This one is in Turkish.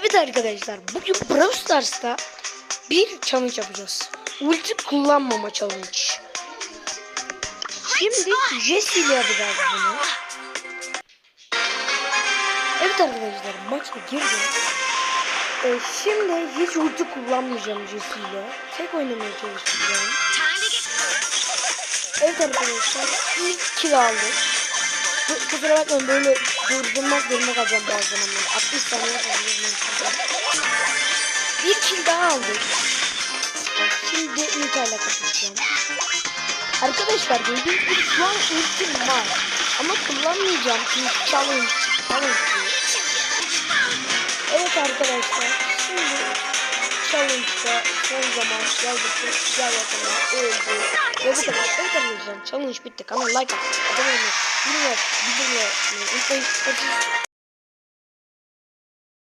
Evet arkadaşlar bugün Brawl Stars'ta bir challenge yapacağız. Ulti kullanmama challenge. Şimdi Jesse ile yapacağız bunu. Evet arkadaşlar maça girdim. Ee, şimdi hiç ulti kullanmayacağım Jesse ile. Tek oynamaya çalışacağım. Evet arkadaşlar ilk kill aldık. Kusura bakmayın böyle durdurmak zorunda kalacağım bazı zamanlar. 60 saniye kalıyor. Bir kill daha aldık. Şimdi Nita'yla kapışacağım. Arkadaşlar gördüğünüz gibi şu an ultim var. Ama kullanmayacağım çünkü challenge. Challenge. Evet arkadaşlar şimdi challenge'da son zaman geldikçe güzel bakalım öldü. Ve bu kadar. Evet arkadaşlar challenge bitti. Kanala like at. Abone olmayı, bildirmeyi unutmayın. Hepiniz